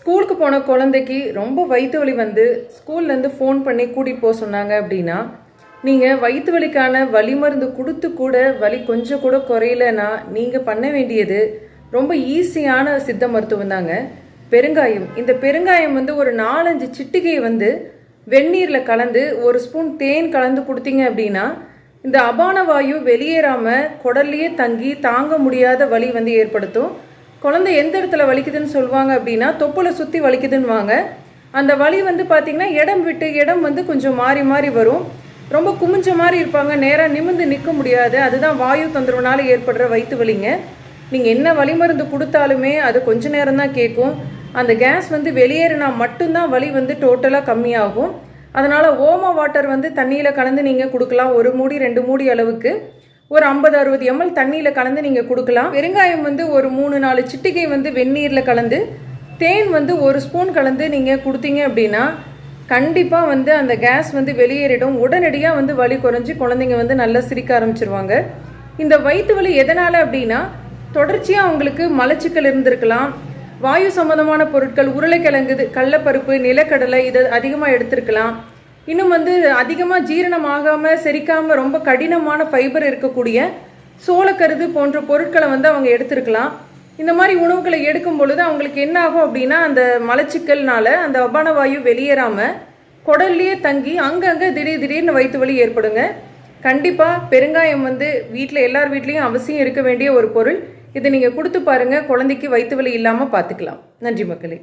ஸ்கூலுக்கு போன குழந்தைக்கு ரொம்ப வயிற்று வலி வந்து ஸ்கூல்லேருந்து ஃபோன் பண்ணி கூட்டிகிட்டு போக சொன்னாங்க அப்படின்னா நீங்கள் வயிற்று வலிக்கான வலி மருந்து கொடுத்து கூட வலி கொஞ்சம் கூட குறையலன்னா நீங்கள் பண்ண வேண்டியது ரொம்ப ஈஸியான சித்த மருத்துவம் தாங்க. பெருங்காயம். இந்த பெருங்காயம் வந்து ஒரு நாலஞ்சு சிட்டிகையை வந்து வெந்நீரில் கலந்து ஒரு ஸ்பூன் தேன் கலந்து கொடுத்தீங்க அப்படின்னா இந்த அபான வாயு வெளியேறாமல் குடல்லையே தங்கி தாங்க முடியாத வலி வந்து ஏற்படுத்தும். குழந்தை எந்த இடத்துல வலிக்குதுன்னு சொல்லுவாங்க அப்படின்னா தொப்புளை சுற்றி வலிக்குதுன்னுவாங்க. அந்த வலி வந்து பார்த்தீங்கன்னா இடம் விட்டு இடம் வந்து கொஞ்சம் மாறி மாறி வரும். ரொம்ப குமிஞ்ச மாதிரி இருப்பாங்க. நேராக நிமிர்ந்து நிற்க முடியாது. அதுதான் வாயு தொந்தரவுனால ஏற்படுற வயிற்று வலிங்க. நீங்கள் என்ன வலி மருந்து கொடுத்தாலுமே அது கொஞ்ச நேரம் தான் கேட்கும். அந்த கேஸ் வந்து வெளியேறினா மட்டும்தான் வலி வந்து டோட்டலாக கம்மியாகும். அதனால் ஓம வாட்டர் வந்து தண்ணியில் கலந்து நீங்கள் கொடுக்கலாம். ஒரு மூடி ரெண்டு மூடி அளவுக்கு. ஒரு ஐம்பது அறுபது எம்எல் தண்ணியில் கலந்து நீங்கள் கொடுக்கலாம். பெருங்காயம் வந்து ஒரு மூணு நாலு சிட்டிகை வந்து வெந்நீரில் கலந்து தேன் வந்து ஒரு ஸ்பூன் கலந்து நீங்கள் கொடுத்தீங்க அப்படின்னா கண்டிப்பாக வந்து அந்த கேஸ் வந்து வெளியேறிடும். உடனடியாக வந்து வலி குறைஞ்சி குழந்தைங்க வந்து நல்லா சிரிக்க ஆரம்பிச்சிருவாங்க. இந்த வயிற்று வலி எதனால் அப்படின்னா தொடர்ச்சியாக அவங்களுக்கு மலச்சிக்கல் இருந்திருக்கலாம். வாயு சம்பந்தமான பொருட்கள் உருளைக்கிழங்கு கடலப்பருப்பு நிலக்கடலை இதை அதிகமாக எடுத்திருக்கலாம். இன்னும் வந்து அதிகமாக ஜீரணமாகாமல் செரிக்காமல் ரொம்ப கடினமான ஃபைபர் இருக்கக்கூடிய சோளக்கருது போன்ற பொருட்களை வந்து அவங்க எடுத்துருக்கலாம். இந்த மாதிரி உணவுகளை எடுக்கும் பொழுது அவங்களுக்கு என்ன ஆகும் அப்படின்னா அந்த மலச்சிக்கல்னால அந்த அபான வாயு வெளியேறாமல் குடல்லையே தங்கி அங்கங்கே திடீர் திடீர்னு வயிற்று வலி ஏற்படுங்க. கண்டிப்பாக பெருங்காயம் வந்து வீட்டில் எல்லார் வீட்லேயும் அவசியம் இருக்க வேண்டிய ஒரு பொருள். இதை நீங்கள் கொடுத்து பாருங்கள் குழந்தைக்கு வயிற்று வலி இல்லாமல் பார்த்துக்கலாம் நன்றி மக்களே.